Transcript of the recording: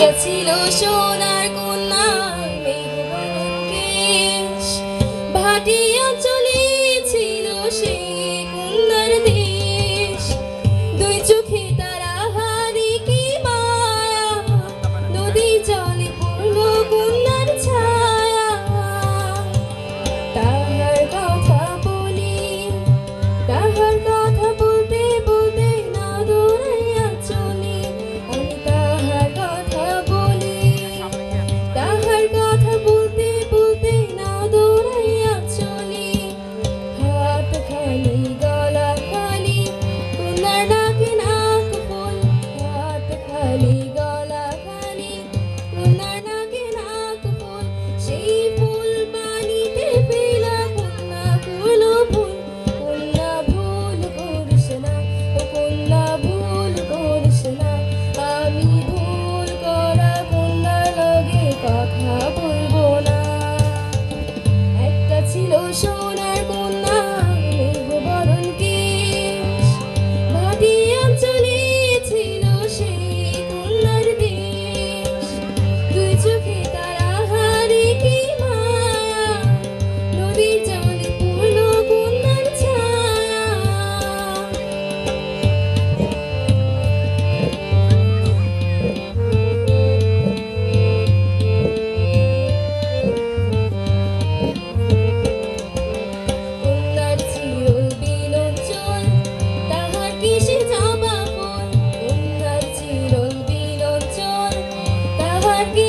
একটা ছিল সোনার কন্যা মেঘবরণ ভাটি aquí.